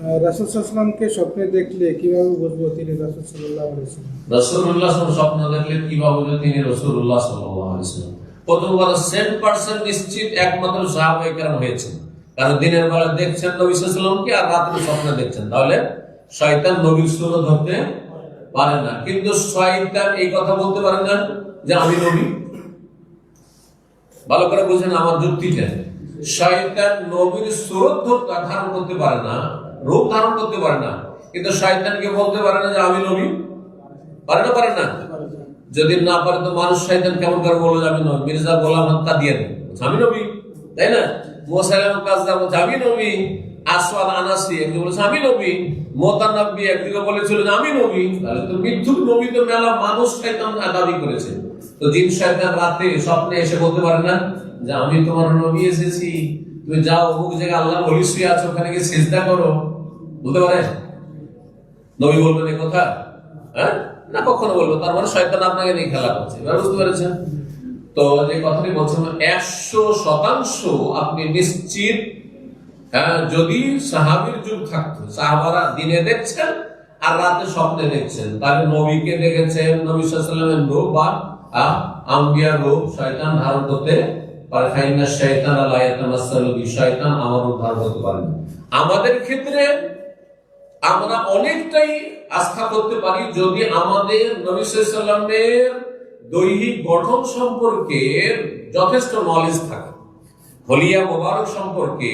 রাসুলসাল্লামকে স্বপ্নে দেখলে কীভাবে বুঝব তিনি রাসুল স্বপ্ন দেখলে কীভাবে যে তিনি নিশ্চিত একমাত্র কারণ দিনের বেলা দেখছেন নবী সাল্লামকে আর দেখছেন। তাহলে শয়তান নবীর ধরতে পারে না। কিন্তু শয়তান এই কথা বলতে পারে না যে আমি নবী। ভালো করে বুঝেন আমার যুক্তিটা। শয়তান নবীর সুরত ধারণ পারে না। রূপ ধারণ করতে পারে না। কিন্তু শয়তানকে বলতে পারে না যে আমি নবী। পারে না পারে না? যদি না পারে তো মানুষ শয়তান কেমন করে বলল আমি নবী? মির্জা গোলাম হত্যা দিয়ে দেন আমি নবী। তাই না? মোসাইলাম আমি নবী। আনাসি বলেছে, আমি নবী। একদিকে বলেছিল যে, আমি নবী। তাহলে তো মিথ্যুক নবী তো মেলা মানুষ শয়তান দাবি করেছে। তো জিন শয়তান রাতে স্বপ্নে এসে বলতে পারে না যে, আমি তোমার নবী এসেছি। তুমি যাও অমুক জায়গায় আল্লাহ বলি শুয়ে আছো ওখানে গিয়ে সেজদা করো। বলতে পারে? নবী বলবেন এই কথা? হ্যাঁ? না কখনো বলব তার মানে শয়তান আপনাকে নিয়ে খেলা করছে। এবার বুঝতে পেরেছেন? তো যে কথাটি বলছিলাম একশো শতাংশ আপনি নিশ্চিত? হ্যাঁ যদি সাহাবির যুগ থাকতো সাহাবারা দিনে দেখছেন আর রাতে স্বপ্নে দেখছেন। তাহলে নবীকে দেখেছেন নবী সাল্লামের রূপ বা আহ, আম্বিয়ার রূপ শয়তান ধারণ করতে আমাদের ক্ষেত্রে আমরা অনেকটাই আস্থা করতে পারি যদি আমাদের নবী সাল্লামের দৈহিক গঠন সম্পর্কে যথেষ্ট নলেজ থাকে। হলিয়া মোবারক সম্পর্কে,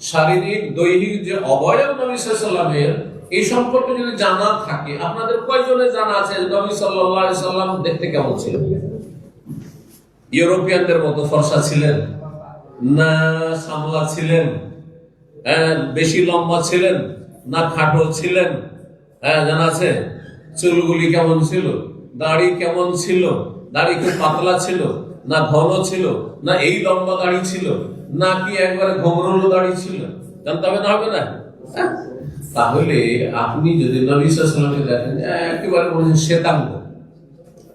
শারীরিক, দৈহিক যে অবয়ব নবী সাল্লামের এই সম্পর্কে যদি জানা থাকে, আপনাদের কয়জনে জানা আছে নবী সাল্লাল্লাহু সাল্লাম দেখতে কেমন ছিলেন? ইউরোপিয়ানদের মতো ফর্সা ছিলেন না সামলা ছিলেন হ্যাঁ, বেশি লম্বা ছিলেন না খাটো ছিলেন হ্যাঁ চুলগুলি কেমন ছিল? দাড়ি কেমন ছিল? দাড়ি খুব পাতলা ছিল না ঘন ছিল না এই লম্বা দাড়ি ছিল না কি একবারে ঘমরুলো দাড়ি ছিল? জানতে হবে না হবে না? হ্যাঁ? তাহলে আপনি যদি নবী সাল্লামকে দেখেন একেবারে বলেছেন শ্বেতাঙ্গ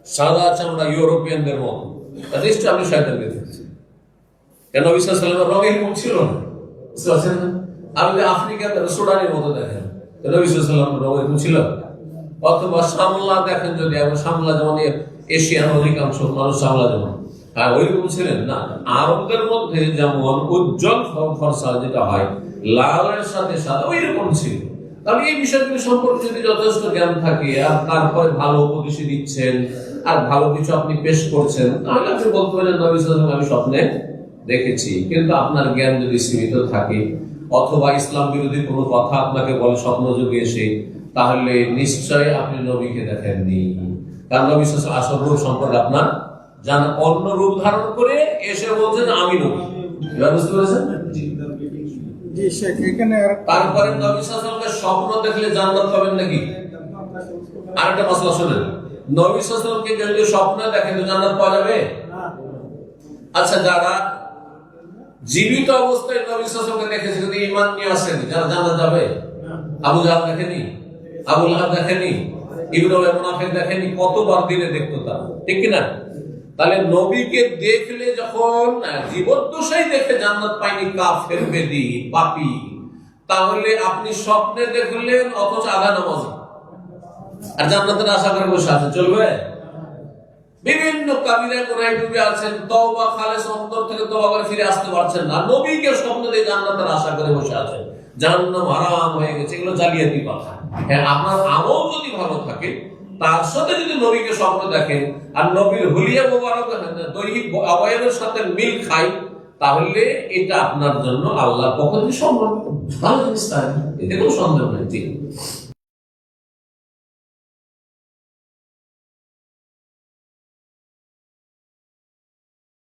সাদা চামড়া ইউরোপিয়ানদের মতো। নিশ্চয় আপনি শয়তানকে দেখেছেন কেন বিশ্বাস ছিল না? আপনি সুডানের মতো দেখেন ছিল অথবা সামলা দেখেন যদি সামলা যেমন অধিকাংশ মানুষ সামলা যেমন হ্যাঁ ওইরকম ছিলেন না। আরবদের মধ্যে যেমন উজ্জ্বল ফর্সা যেটা হয়, লালের সাথে সাদা, ওই রকম ছিল। তাহলে এই বিষয়গুলি সম্পর্কে যদি যথেষ্ট জ্ঞান থাকে, আর তারপরে ভালো উপদেশই দিচ্ছেন আর ভালো কিছু আপনি পেশ করছেন তাহলে আপনি বলতে পারেন নবী সাল্লাল্লাহু আমি স্বপ্নে দেখেছি। কিন্তু আপনার জ্ঞান যদি সীমিত থাকে অথবা ইসলাম বিরোধী কোনো কথা আপনাকে বলে স্বপ্ন যুগে এসে তাহলে নিশ্চয় আপনি নবীকে দেখেননি। কারণ নবী আসল রূপ সম্পর্কে আপনার জানা অন্য রূপ ধারণ করে এসে বলছেন আমি নবী। এবার বুঝতে পেরেছেন? আর তারপরে নবী সাল্লাল্লাহু স্বপ্ন দেখলে জান্নাত পাবেন নাকি? আরেকটা মশলা শুনেন। নবী সাল্লাল্লাহু যদি স্বপ্ন দেখেন তো জান্নাত পাওয়া যাবে? আচ্ছা যারা জীবিত অবস্থায় নবী সাল্লাল্লাহু দেখেছে কিন্তু ঈমান নিয়ে আসেনি যারা জান্নাত যাবে? আবু জাহাল দেখেনি? আবু লাহাব দেখেনি? ইবনে মুনাফিক দেখেনি? কতবার দিনে দেখতো তা ঠিক কি না তাহলে নবীকে দেখলে যখন জীবদ্দশাই দেখে জান্নাত পায়নি কাফের বেদি পাপী তাহলে আপনি স্বপ্নে দেখলেন অথচ আধা নামাজ। আর জান্নাতের আশা করে বসে আছে, চলবে? বিভিন্ন কাবিরা আছেন, তওবা খালেস অন্তর থেকে তওবা করে ফিরে আসতে পারছেন না। নবীকে স্বপ্ন দিয়ে জান্নাতের আশা করে বসে হয়ে গেছে, এগুলো জালিয়াতি কথা হ্যাঁ আপনার আমল যদি ভালো থাকে, তার সাথে যদি নবীকে স্বপ্ন দেখেন, আর নবীর হুলিয়া মোবারক দৈহিক অবয়বের সাথে মিল খায় তাহলে এটা আপনার জন্য আল্লাহ থেকে সম্ভব। ভালো জিনিস তাই এতে কোনো সন্দেহ নেই